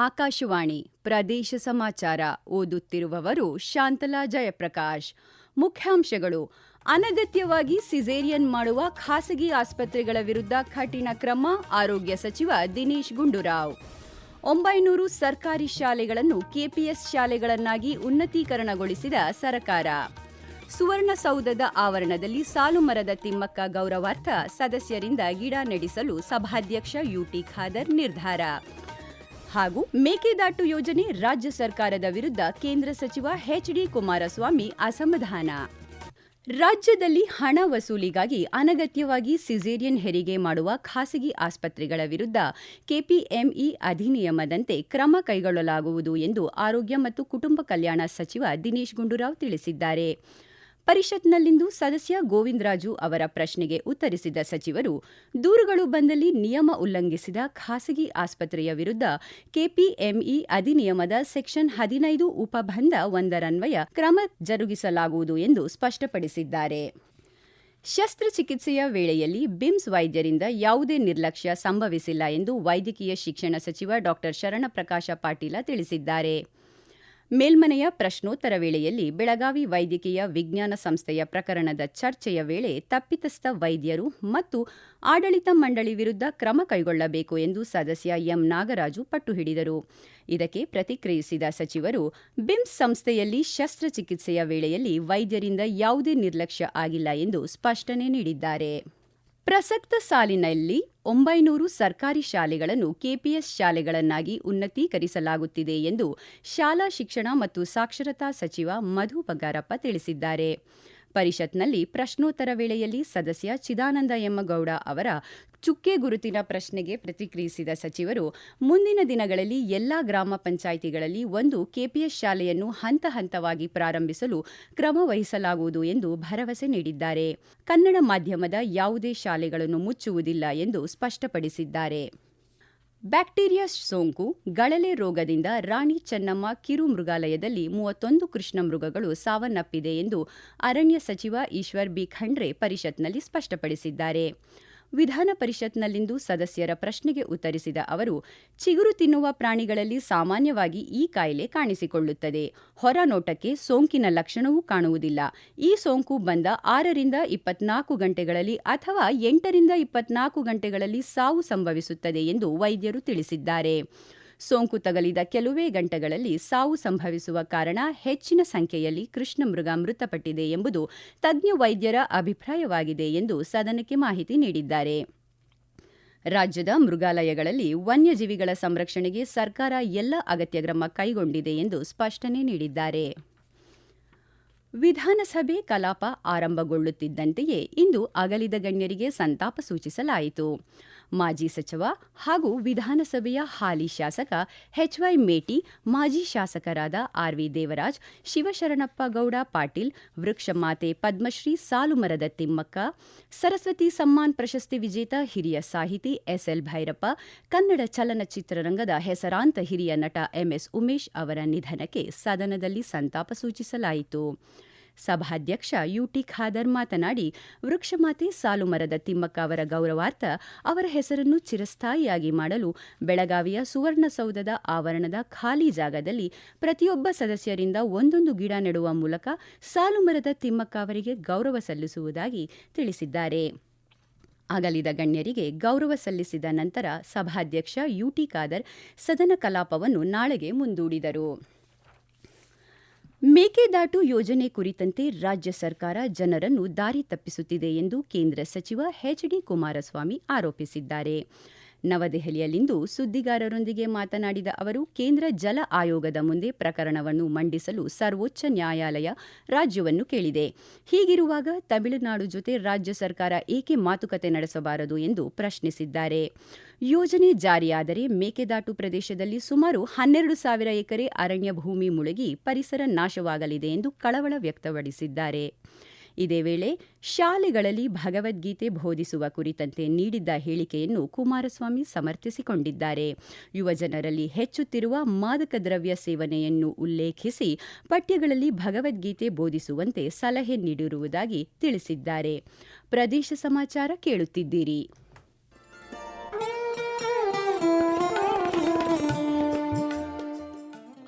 ಆಕಾಶವಾಣಿ ಪ್ರದೇಶ ಸಮಾಚಾರ ಓದುತ್ತಿರುವವರು ಶಾಂತಲಾ ಜಯಪ್ರಕಾಶ್. ಮುಖ್ಯಾಂಶಗಳು, ಅನಗತ್ಯವಾಗಿ ಸಿಸೇರಿಯನ್ ಮಾಡುವ ಖಾಸಗಿ ಆಸ್ಪತ್ರೆಗಳ ವಿರುದ್ಧ ಕಠಿಣ ಕ್ರಮ, ಆರೋಗ್ಯ ಸಚಿವ ದಿನೇಶ್ ಗುಂಡೂರಾವ್. ಒಂಬೈನೂರು ಸರ್ಕಾರಿ ಶಾಲೆಗಳನ್ನು ಕೆಪಿಎಸ್ ಶಾಲೆಗಳನ್ನಾಗಿ ಉನ್ನತೀಕರಣಗೊಳಿಸಿದ ಸರ್ಕಾರ. ಸುವರ್ಣಸೌಧದ ಆವರಣದಲ್ಲಿ ಸಾಲುಮರದ ತಿಮ್ಮಕ್ಕ ಗೌರವಾರ್ಥ ಸದಸ್ಯರಿಂದ ಗಿಡ ನಡೆಸಲು ಸಭಾಧ್ಯಕ್ಷ ಯುಟಿ ಖಾದರ್ ನಿರ್ಧಾರ. ಹಾಗೂ ಮೇಕೆದಾಟು ಯೋಜನೆ ರಾಜ್ಯ ಸರ್ಕಾರದ ವಿರುದ್ಧ ಕೇಂದ್ರ ಸಚಿವ ಎಚ್ಡಿ ಕುಮಾರಸ್ವಾಮಿ ಅಸಮಾಧಾನ. ರಾಜ್ಯದಲ್ಲಿ ಹಣ ವಸೂಲಿಗಾಗಿ ಅನಗತ್ಯವಾಗಿ ಸಿಜೇರಿಯನ್ ಹೆರಿಗೆ ಮಾಡುವ ಖಾಸಗಿ ಆಸ್ಪತ್ರೆಗಳ ವಿರುದ್ಧ ಕೆಪಿಎಂಇ ಅಧಿನಿಯಮದಂತೆ ಕ್ರಮ ಕೈಗೊಳ್ಳಲಾಗುವುದು ಎಂದು ಆರೋಗ್ಯ ಮತ್ತು ಕುಟುಂಬ ಕಲ್ಯಾಣ ಸಚಿವ ದಿನೇಶ್ ಗುಂಡೂರಾವ್ ತಿಳಿಸಿದ್ದಾರೆ. ಪರಿಷತ್ನಲ್ಲಿಂದು ಸದಸ್ಯ ಗೋವಿಂದರಾಜು ಅವರ ಪ್ರಶ್ನೆಗೆ ಉತ್ತರಿಸಿದ ಸಚಿವರು, ದೂರುಗಳು ಬಂದಲ್ಲಿ ನಿಯಮ ಉಲ್ಲಂಘಿಸಿದ ಖಾಸಗಿ ಆಸ್ಪತ್ರೆಯ ವಿರುದ್ಧ ಕೆಪಿಎಂಇ ಅಧಿನಿಯಮದ ಸೆಕ್ಷನ್ ಹದಿನೈದು ಉಪಬಂಧ ಒಂದರನ್ವಯ ಕ್ರಮ ಜರುಗಿಸಲಾಗುವುದು ಎಂದು ಸ್ಪಷ್ಟಪಡಿಸಿದ್ದಾರೆ. ಶಸ್ತ್ರಚಿಕಿತ್ಸೆಯ ವೇಳೆಯಲ್ಲಿ ಬಿಮ್ಸ್ ವೈದ್ಯರಿಂದ ಯಾವುದೇ ನಿರ್ಲಕ್ಷ್ಯ ಸಂಭವಿಸಿಲ್ಲ ಎಂದು ವೈದ್ಯಕೀಯ ಶಿಕ್ಷಣ ಸಚಿವ ಡಾ ಶರಣಪ್ರಕಾಶ ಪಾಟೀಲ ತಿಳಿಸಿದ್ದಾರೆ. ಮೇಲ್ಮನೆಯ ಪ್ರಶ್ನೋತ್ತರ ವೇಳೆಯಲ್ಲಿ ಬೆಳಗಾವಿ ವೈದ್ಯಕೀಯ ವಿಜ್ಞಾನ ಸಂಸ್ಥೆಯ ಪ್ರಕರಣದ ಚರ್ಚೆಯ ವೇಳೆ ತಪ್ಪಿತಸ್ಥ ವೈದ್ಯರು ಮತ್ತು ಆಡಳಿತ ಮಂಡಳಿ ವಿರುದ್ಧ ಕ್ರಮ ಕೈಗೊಳ್ಳಬೇಕು ಎಂದು ಸದಸ್ಯ ಎಂ ನಾಗರಾಜು ಪಟ್ಟು ಹಿಡಿದರು. ಇದಕ್ಕೆ ಪ್ರತಿಕ್ರಿಯಿಸಿದ ಸಚಿವರು ಬಿಮ್ಸ್ ಸಂಸ್ಥೆಯಲ್ಲಿ ಶಸ್ತ್ರಚಿಕಿತ್ಸೆಯ ವೇಳೆಯಲ್ಲಿ ವೈದ್ಯರಿಂದ ಯಾವುದೇ ನಿರ್ಲಕ್ಷ್ಯ ಆಗಿಲ್ಲ ಎಂದು ಸ್ಪಷ್ಟನೆ ನೀಡಿದ್ದಾರೆ. ಪ್ರಸಕ್ತ ಸಾಲಿನಲ್ಲಿ ಒಂಬೈನೂರು ಸರ್ಕಾರಿ ಶಾಲೆಗಳನ್ನು ಕೆಪಿಎಸ್ ಶಾಲೆಗಳನ್ನಾಗಿ ಉನ್ನತೀಕರಿಸಲಾಗುತ್ತಿದೆ ಎಂದು ಶಾಲಾ ಶಿಕ್ಷಣ ಮತ್ತು ಸಾಕ್ಷರತಾ ಸಚಿವ ಮಧು ಬಂಗಾರಪ್ಪ ತಿಳಿಸಿದ್ದಾರೆ. ಪರಿಷತ್ನಲ್ಲಿ ಪ್ರಶ್ನೋತ್ತರ ವೇಳೆಯಲ್ಲಿ ಸದಸ್ಯ ಚಿದಾನಂದ ಎಮ್ಮಗೌಡ ಅವರ ಚುಕ್ಕೆ ಗುರುತಿನ ಪ್ರಶ್ನೆಗೆ ಪ್ರತಿಕ್ರಿಯಿಸಿದ ಸಚಿವರು, ಮುಂದಿನ ದಿನಗಳಲ್ಲಿ ಎಲ್ಲಾ ಗ್ರಾಮ ಪಂಚಾಯಿತಿಗಳಲ್ಲಿ ಒಂದು ಕೆಪಿಎಸ್ ಶಾಲೆಯನ್ನು ಹಂತ ಹಂತವಾಗಿ ಪ್ರಾರಂಭಿಸಲು ಕ್ರಮ ವಹಿಸಲಾಗುವುದು ಎಂದು ಭರವಸೆ ನೀಡಿದ್ದಾರೆ. ಕನ್ನಡ ಮಾಧ್ಯಮದ ಯಾವುದೇ ಶಾಲೆಗಳನ್ನು ಮುಚ್ಚುವುದಿಲ್ಲ ಎಂದು ಸ್ಪಷ್ಟಪಡಿಸಿದ್ದಾರೆ. ಬ್ಯಾಕ್ಟೀರಿಯಾ ಸೋಂಕು, ಗಳಲೆ ರೋಗದಿಂದ ರಾಣಿ ಚೆನ್ನಮ್ಮ ಕಿರು ಮೃಗಾಲಯದಲ್ಲಿ ಮೂವತ್ತೊಂದು ಕೃಷ್ಣ ಮೃಗಗಳು ಸಾವನ್ನಪ್ಪಿದೆ ಎಂದು ಅರಣ್ಯ ಸಚಿವ ಈಶ್ವರ್ ಬಿ ಖಂಡ್ರೆ ಪರಿಷತ್ನಲ್ಲಿ ಸ್ಪಷ್ಟಪಡಿಸಿದ್ದಾರೆ. ವಿಧಾನ ಪರಿಷತ್ನಲ್ಲಿಂದು ಸದಸ್ಯರ ಪ್ರಶ್ನೆಗೆ ಉತ್ತರಿಸಿದ ಅವರು, ಚಿಗುರು ತಿನ್ನುವ ಪ್ರಾಣಿಗಳಲ್ಲಿ ಸಾಮಾನ್ಯವಾಗಿ ಈ ಕಾಯಿಲೆ ಕಾಣಿಸಿಕೊಳ್ಳುತ್ತದೆ. ಹೊರನೋಟಕ್ಕೆ ಸೋಂಕಿನ ಲಕ್ಷಣವೂ ಕಾಣುವುದಿಲ್ಲ. ಈ ಸೋಂಕು ಬಂದ ಆರರಿಂದ ಇಪ್ಪತ್ನಾಲ್ಕು ಗಂಟೆಗಳಲ್ಲಿ ಅಥವಾ ಎಂಟರಿಂದ ಇಪ್ಪತ್ನಾಲ್ಕು ಗಂಟೆಗಳಲ್ಲಿ ಸಾವು ಸಂಭವಿಸುತ್ತದೆ ಎಂದು ವೈದ್ಯರು ತಿಳಿಸಿದ್ದಾರೆ. ಸೋಂಕು ತಗಲಿದ ಕೆಲವೇ ಗಂಟೆಗಳಲ್ಲಿ ಸಾವು ಸಂಭವಿಸುವ ಕಾರಣ ಹೆಚ್ಚಿನ ಸಂಖ್ಯೆಯಲ್ಲಿ ಕೃಷ್ಣ ಮೃಗ ಮೃತಪಟ್ಟಿದೆ ಎಂಬುದು ತಜ್ಞ ವೈದ್ಯರ ಅಭಿಪ್ರಾಯವಾಗಿದೆ ಎಂದು ಸದನಕ್ಕೆ ಮಾಹಿತಿ ನೀಡಿದ್ದಾರೆ. ರಾಜ್ಯದ ಮೃಗಾಲಯಗಳಲ್ಲಿ ವನ್ಯಜೀವಿಗಳ ಸಂರಕ್ಷಣೆಗೆ ಸರ್ಕಾರ ಎಲ್ಲ ಅಗತ್ಯ ಕ್ರಮ ಕೈಗೊಂಡಿದೆ ಎಂದು ಸ್ಪಷ್ಟನೆ ನೀಡಿದ್ದಾರೆ. ವಿಧಾನಸಭೆ ಕಲಾಪ ಆರಂಭಗೊಳ್ಳುತ್ತಿದ್ದಂತೆಯೇ ಇಂದು ಅಗಲಿದ ಗಣ್ಯರಿಗೆ ಸಂತಾಪ ಸೂಚಿಸಲಾಯಿತು. ಮಾಜಿ ಸಚಿವ ಹಾಗೂ ವಿಧಾನಸಭೆಯ ಹಾಲಿ ಶಾಸಕ ಎಚ್ವೈ ಮೇಟಿ, ಮಾಜಿ ಶಾಸಕರಾದ ಆರ್ವಿ ದೇವರಾಜ್, ಶಿವಶರಣಪ್ಪ ಗೌಡ ಪಾಟೀಲ್ ವೃಕ್ಷಮಾತೆ ಪದ್ಮಶ್ರೀ ಸಾಲುಮರದ ತಿಮ್ಮಕ್ಕ, ಸರಸ್ವತಿ ಸಮ್ಮಾನ್ ಪ್ರಶಸ್ತಿ ವಿಜೇತ ಹಿರಿಯ ಸಾಹಿತಿ ಎಸ್ಎಲ್ ಭೈರಪ್ಪ, ಕನ್ನಡ ಚಲನಚಿತ್ರರಂಗದ ಹೆಸರಾಂತ ಹಿರಿಯ ನಟ ಎಂಎಸ್ ಉಮೇಶ್ ಅವರ ನಿಧನಕ್ಕೆ ಸದನದಲ್ಲಿ ಸಂತಾಪ ಸೂಚಿಸಲಾಯಿತು. ಸಭಾಧ್ಯಕ್ಷ ಯುಟಿ ಖಾದರ್ ಮಾತನಾಡಿ ವೃಕ್ಷಮಾತೆ ಸಾಲುಮರದ ತಿಮ್ಮಕ್ಕ ಅವರ ಗೌರವಾರ್ಥ ಅವರ ಹೆಸರನ್ನು ಚಿರಸ್ಥಾಯಿಯಾಗಿ ಮಾಡಲು ಬೆಳಗಾವಿಯ ಸುವರ್ಣಸೌಧದ ಆವರಣದ ಖಾಲಿ ಜಾಗದಲ್ಲಿ ಪ್ರತಿಯೊಬ್ಬ ಸದಸ್ಯರಿಂದ ಒಂದೊಂದು ಗಿಡ ನೆಡುವ ಮೂಲಕ ಸಾಲುಮರದ ತಿಮ್ಮಕ್ಕ ಅವರಿಗೆ ಗೌರವ ಸಲ್ಲಿಸುವುದಾಗಿ ತಿಳಿಸಿದ್ದಾರೆ. ಅಗಲಿದ ಗಣ್ಯರಿಗೆ ಗೌರವ ಸಲ್ಲಿಸಿದ ನಂತರ ಸಭಾಧ್ಯಕ್ಷ ಯುಟಿ ಖಾದರ್ ಸದನ ಕಲಾಪವನ್ನು ನಾಳೆಗೆ ಮುಂದೂಡಿದರು. ಮೇಕೆದಾಟು ಯೋಜನೆ ಕುರಿತಂತೆ ರಾಜ್ಯ ಸರ್ಕಾರ ಜನರನ್ನು ದಾರಿ ತಪ್ಪಿಸುತ್ತಿದೆ ಎಂದು ಕೇಂದ್ರ ಸಚಿವ ಎಚ್ಡಿ ಕುಮಾರಸ್ವಾಮಿ ಆರೋಪಿಸಿದ್ದಾರೆ. ನವದೆಹಲಿಯಲ್ಲಿಂದು ಸುದ್ದಿಗಾರರೊಂದಿಗೆ ಮಾತನಾಡಿದ ಅವರು, ಕೇಂದ್ರ ಜಲ ಆಯೋಗದ ಮುಂದೆ ಪ್ರಕರಣವನ್ನು ಮಂಡಿಸಲು ಸರ್ವೋಚ್ಚ ನ್ಯಾಯಾಲಯ ರಾಜ್ಯವನ್ನು ಕೇಳಿದೆ. ಹೀಗಿರುವಾಗ ತಮಿಳುನಾಡು ಜೊತೆ ರಾಜ್ಯ ಸರ್ಕಾರ ಏಕೆ ಮಾತುಕತೆ ನಡೆಸಬಾರದು ಎಂದು ಪ್ರಶ್ನಿಸಿದ್ದಾರೆ. ಯೋಜನೆ ಜಾರಿಯಾದರೆ ಮೇಕೆದಾಟು ಪ್ರದೇಶದಲ್ಲಿ ಸುಮಾರು ಹನ್ನೆರಡು ಸಾವಿರ ಎಕರೆ ಅರಣ್ಯ ಭೂಮಿ ಮುಳುಗಿ ಪರಿಸರ ನಾಶವಾಗಲಿದೆ ಎಂದು ಕಳವಳ ವ್ಯಕ್ತಪಡಿಸಿದ್ದಾರೆ. ಇದೇ ವೇಳೆ ಶಾಲೆಗಳಲ್ಲಿ ಭಗವದ್ಗೀತೆ ಬೋಧಿಸುವ ಕುರಿತಂತೆ ನೀಡಿದ್ದ ಹೇಳಿಕೆಯನ್ನು ಕುಮಾರಸ್ವಾಮಿ ಸಮರ್ಥಿಸಿಕೊಂಡಿದ್ದಾರೆ. ಯುವಜನರಲ್ಲಿ ಹೆಚ್ಚುತ್ತಿರುವ ಮಾದಕ ದ್ರವ್ಯ ಸೇವನೆಯನ್ನು ಉಲ್ಲೇಖಿಸಿ ಪಠ್ಯಗಳಲ್ಲಿ ಭಗವದ್ಗೀತೆ ಬೋಧಿಸುವಂತೆ ಸಲಹೆ ನೀಡಿರುವುದಾಗಿ ತಿಳಿಸಿದ್ದಾರೆ. ಪ್ರದೇಶ ಸಮಾಚಾರ ಕೇಳುತ್ತಿದ್ದೀರಿ.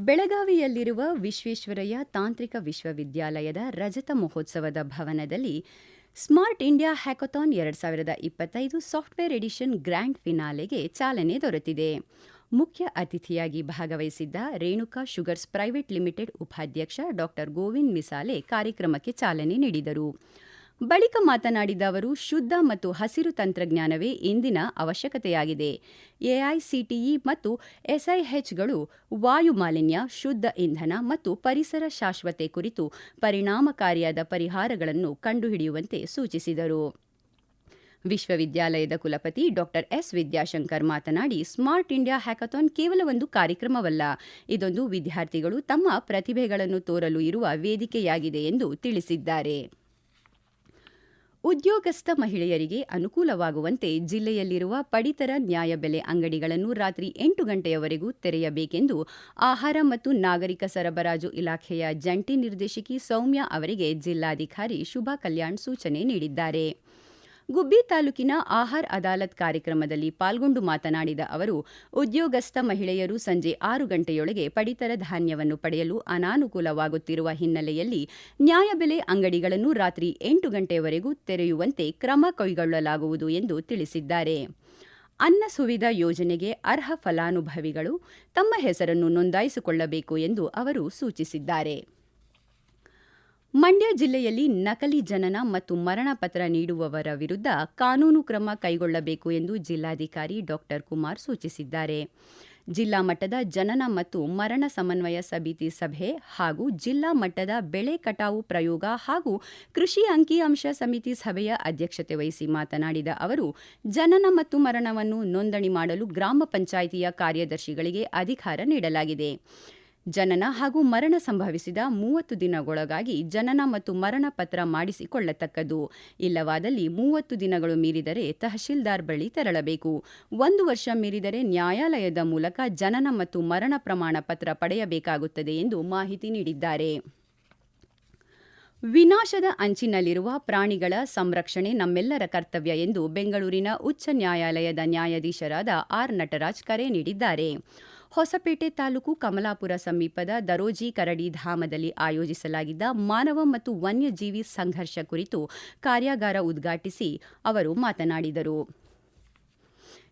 ಬೆಳಗಾವಿಯಲ್ಲಿರುವ ವಿಶ್ವೇಶ್ವರಯ್ಯ ತಾಂತ್ರಿಕ ವಿಶ್ವವಿದ್ಯಾಲಯದ ರಜತ ಮಹೋತ್ಸವದ ಭವನದಲ್ಲಿ ಸ್ಮಾರ್ಟ್ ಇಂಡಿಯಾ ಹ್ಯಾಕಥಾನ್ ಎರಡು ಸಾವಿರದ ಇಪ್ಪತ್ತೈದು ಸಾಫ್ಟ್ವೇರ್ ಎಡಿಷನ್ ಗ್ರ್ಯಾಂಡ್ ಫಿನಾಲೆಗೆ ಚಾಲನೆ ದೊರೆತಿದೆ. ಮುಖ್ಯ ಅತಿಥಿಯಾಗಿ ಭಾಗವಹಿಸಿದ್ದ ರೇಣುಕಾ ಶುಗರ್ಸ್ ಪ್ರೈವೇಟ್ ಲಿಮಿಟೆಡ್ ಉಪಾಧ್ಯಕ್ಷ ಡಾಕ್ಟರ್ ಗೋವಿಂದ್ ಮಿಸಾಲೆ ಕಾರ್ಯಕ್ರಮಕ್ಕೆ ಚಾಲನೆ ನೀಡಿದರು. ಬಳಿಕ ಮಾತನಾಡಿದ ಅವರು, ಶುದ್ಧ ಮತ್ತು ಹಸಿರು ತಂತ್ರಜ್ಞಾನವೇ ಇಂದಿನ ಅವಶ್ಯಕತೆಯಾಗಿದೆ. ಎಐಸಿಟಿಇ ಮತ್ತು ಎಸ್ಐಎಚ್ಗಳು ವಾಯು ಮಾಲಿನ್ಯ, ಶುದ್ಧ ಇಂಧನ ಮತ್ತು ಪರಿಸರ ಶಾಶ್ವತೆ ಕುರಿತು ಪರಿಣಾಮಕಾರಿಯಾದ ಪರಿಹಾರಗಳನ್ನು ಕಂಡುಹಿಡಿಯುವಂತೆ ಸೂಚಿಸಿದರು. ವಿಶ್ವವಿದ್ಯಾಲಯದ ಕುಲಪತಿ ಡಾಕ್ಟರ್ ಎಸ್ ವಿದ್ಯಾಶಂಕರ್ ಮಾತನಾಡಿ, ಸ್ಮಾರ್ಟ್ ಇಂಡಿಯಾ ಹ್ಯಾಕಥಾನ್ ಕೇವಲ ಒಂದು ಕಾರ್ಯಕ್ರಮವಲ್ಲ. ಇದೊಂದು ವಿದ್ಯಾರ್ಥಿಗಳು ತಮ್ಮ ಪ್ರತಿಭೆಗಳನ್ನು ತೋರಲು ಇರುವ ವೇದಿಕೆಯಾಗಿದೆ ಎಂದು ತಿಳಿಸಿದ್ದಾರೆ. ಉದ್ಯೋಗಸ್ಥ ಮಹಿಳೆಯರಿಗೆ ಅನುಕೂಲವಾಗುವಂತೆ ಜಿಲ್ಲೆಯಲ್ಲಿರುವ ಪಡಿತರ ನ್ಯಾಯಬೆಲೆ ಅಂಗಡಿಗಳನ್ನು ರಾತ್ರಿ ಎಂಟು ಗಂಟೆಯವರೆಗೂ ತೆರೆಯಬೇಕೆಂದು ಆಹಾರ ಮತ್ತು ನಾಗರಿಕ ಸರಬರಾಜು ಇಲಾಖೆಯ ಜಂಟಿ ನಿರ್ದೇಶಕಿ ಸೌಮ್ಯ ಅವರಿಗೆ ಜಿಲ್ಲಾಧಿಕಾರಿ ಶುಭಾ ಕಲ್ಯಾಣ್ ಸೂಚನೆ ನೀಡಿದ್ದಾರೆ. ಗುಬ್ಬಿ ತಾಲೂಕಿನ ಆಹಾರ್ ಅದಾಲತ್ ಕಾರ್ಯಕ್ರಮದಲ್ಲಿ ಪಾಲ್ಗೊಂಡು ಮಾತನಾಡಿದ ಅವರು, ಉದ್ಯೋಗಸ್ಥ ಮಹಿಳೆಯರು ಸಂಜೆ ಆರು ಗಂಟೆಯೊಳಗೆ ಪಡಿತರ ಧಾನ್ಯವನ್ನು ಪಡೆಯಲು ಅನಾನುಕೂಲವಾಗುತ್ತಿರುವ ಹಿನ್ನೆಲೆಯಲ್ಲಿ ನ್ಯಾಯಬೆಲೆ ಅಂಗಡಿಗಳನ್ನು ರಾತ್ರಿ ಎಂಟು ಗಂಟೆಯವರೆಗೂ ತೆರೆಯುವಂತೆ ಕ್ರಮ ಕೈಗೊಳ್ಳಲಾಗುವುದು ಎಂದು ತಿಳಿಸಿದ್ದಾರೆ. ಅನ್ನ ಸುವಿಧಾ ಯೋಜನೆಗೆ ಅರ್ಹ ಫಲಾನುಭವಿಗಳು ತಮ್ಮ ಹೆಸರನ್ನು ನೋಂದಾಯಿಸಿಕೊಳ್ಳಬೇಕು ಎಂದು ಅವರು ಸೂಚಿಸಿದ್ದಾರೆ. ಮಂಡ್ಯ ಜಿಲ್ಲೆಯಲ್ಲಿ ನಕಲಿ ಜನನ ಮತ್ತು ಮರಣ ಪತ್ರ ನೀಡುವವರ ವಿರುದ್ಧ ಕಾನೂನು ಕ್ರಮ ಕೈಗೊಳ್ಳಬೇಕು ಎಂದು ಜಿಲ್ಲಾಧಿಕಾರಿ ಡಾಕ್ಟರ್ ಕುಮಾರ್ ಸೂಚಿಸಿದ್ದಾರೆ. ಜಿಲ್ಲಾ ಮಟ್ಟದ ಜನನ ಮತ್ತು ಮರಣ ಸಮನ್ವಯ ಸಮಿತಿ ಸಭೆ ಹಾಗೂ ಜಿಲ್ಲಾ ಮಟ್ಟದ ಬೆಳೆ ಕಟಾವು ಪ್ರಯೋಗ ಹಾಗೂ ಕೃಷಿ ಅಂಕಿಅಂಶ ಸಮಿತಿ ಸಭೆಯ ಅಧ್ಯಕ್ಷತೆ ವಹಿಸಿ ಮಾತನಾಡಿದ ಅವರು, ಜನನ ಮತ್ತು ಮರಣವನ್ನು ನೋಂದಣಿ ಮಾಡಲು ಗ್ರಾಮ ಪಂಚಾಯಿತಿಯ ಕಾರ್ಯದರ್ಶಿಗಳಿಗೆ ಅಧಿಕಾರ ನೀಡಲಾಗಿದೆ. ಜನನ ಹಾಗೂ ಮರಣ ಸಂಭವಿಸಿದ ಮೂವತ್ತು ದಿನಗಳೊಳಗಾಗಿ ಜನನ ಮತ್ತು ಮರಣ ಪತ್ರ ಮಾಡಿಸಿಕೊಳ್ಳತಕ್ಕದು ಇಲ್ಲವಾದಲ್ಲಿ ಮೂವತ್ತು ದಿನಗಳು ಮೀರಿದರೆ ತಹಶೀಲ್ದಾರ್ ಬಳಿ ತೆರಳಬೇಕು. ಒಂದು ವರ್ಷ ಮೀರಿದರೆ ನ್ಯಾಯಾಲಯದ ಮೂಲಕ ಜನನ ಮತ್ತು ಮರಣ ಪ್ರಮಾಣ ಪತ್ರ ಪಡೆಯಬೇಕಾಗುತ್ತದೆ ಎಂದು ಮಾಹಿತಿ ನೀಡಿದ್ದಾರೆ. ವಿನಾಶದ ಅಂಚಿನಲ್ಲಿರುವ ಪ್ರಾಣಿಗಳ ಸಂರಕ್ಷಣೆ ನಮ್ಮೆಲ್ಲರ ಕರ್ತವ್ಯ ಎಂದು ಬೆಂಗಳೂರಿನ ಉಚ್ಚ ನ್ಯಾಯಾಲಯದ ನ್ಯಾಯಾಧೀಶರಾದ ಆರ್ ನಟರಾಜ್ ಕರೆ ನೀಡಿದ್ದಾರೆ. ಹೊಸಪೇಟೆ ತಾಲೂಕು ಕಮಲಾಪುರ ಸಮೀಪದ ದರೋಜಿ ಕರಡಿ ಧಾಮದಲ್ಲಿ ಆಯೋಜಿಸಲಾಗಿದ್ದ ಮಾನವ ಮತ್ತು ವನ್ಯಜೀವಿ ಸಂಘರ್ಷ ಕುರಿತು ಕಾರ್ಯಾಗಾರ ಉದ್ಘಾಟಿಸಿ ಅವರು ಮಾತನಾಡಿದರು.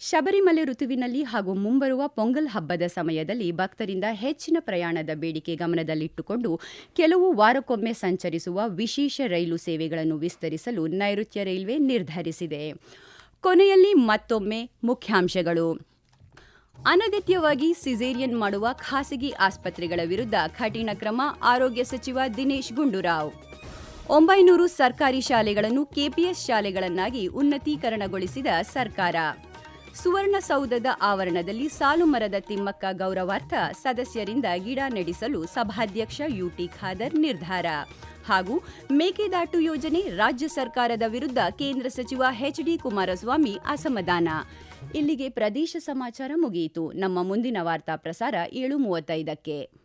ಶಬರಿಮಲೆ ಋತುವಿನಲ್ಲಿ ಹಾಗೂ ಮುಂಬರುವ ಪೊಂಗಲ್ ಹಬ್ಬದ ಸಮಯದಲ್ಲಿ ಭಕ್ತರಿಂದ ಹೆಚ್ಚಿನ ಪ್ರಯಾಣದ ಬೇಡಿಕೆ ಗಮನದಲ್ಲಿಟ್ಟುಕೊಂಡು ಕೆಲವು ವಾರಕ್ಕೊಮ್ಮೆ ಸಂಚರಿಸುವ ವಿಶೇಷ ರೈಲು ಸೇವೆಗಳನ್ನು ವಿಸ್ತರಿಸಲು ನೈಋತ್ಯ ರೈಲ್ವೆ ನಿರ್ಧರಿಸಿದೆ. ಕೊನೆಯಲ್ಲಿ ಮತ್ತೊಮ್ಮೆ ಮುಖ್ಯಾಂಶಗಳು. ಅನಗತ್ಯವಾಗಿ ಸಿಜೇರಿಯನ್ ಮಾಡುವ ಖಾಸಗಿ ಆಸ್ಪತ್ರೆಗಳ ವಿರುದ್ಧ ಕಠಿಣ ಕ್ರಮ ಆರೋಗ್ಯ ಸಚಿವ ದಿನೇಶ್ ಗುಂಡೂರಾವ್. ಒಂಬೈನೂರು ಸರ್ಕಾರಿ ಶಾಲೆಗಳನ್ನು ಕೆಪಿಎಸ್ ಶಾಲೆಗಳನ್ನಾಗಿ ಉನ್ನತೀಕರಣಗೊಳಿಸಿದ ಸರ್ಕಾರ. ಸುವರ್ಣಸೌಧದ ಆವರಣದಲ್ಲಿ ಸಾಲು ಮರದ ತಿಮ್ಮಕ್ಕ ಗೌರವಾರ್ಥ ಸದಸ್ಯರಿಂದ ಗಿಡ ನಡೆಸಲು ಸಭಾಧ್ಯಕ್ಷ ಯುಟಿ ಖಾದರ್ ನಿರ್ಧಾರ. ಹಾಗೂ ಮೇಕೆದಾಟು ಯೋಜನೆ ರಾಜ್ಯ ಸರ್ಕಾರದ ವಿರುದ್ಧ ಕೇಂದ್ರ ಸಚಿವ ಎಚ್ಡಿ ಕುಮಾರಸ್ವಾಮಿ ಅಸಮಾಧಾನ. ಇಲ್ಲಿಗೆ ಪ್ರದೇಶ ಸಮಾಚಾರ ಮುಗಿಯಿತು. ನಮ್ಮ ಮುಂದಿನ ವಾರ್ತಾ ಪ್ರಸಾರ ಏಳು ಮೂವತ್ತೈದಕ್ಕೆ.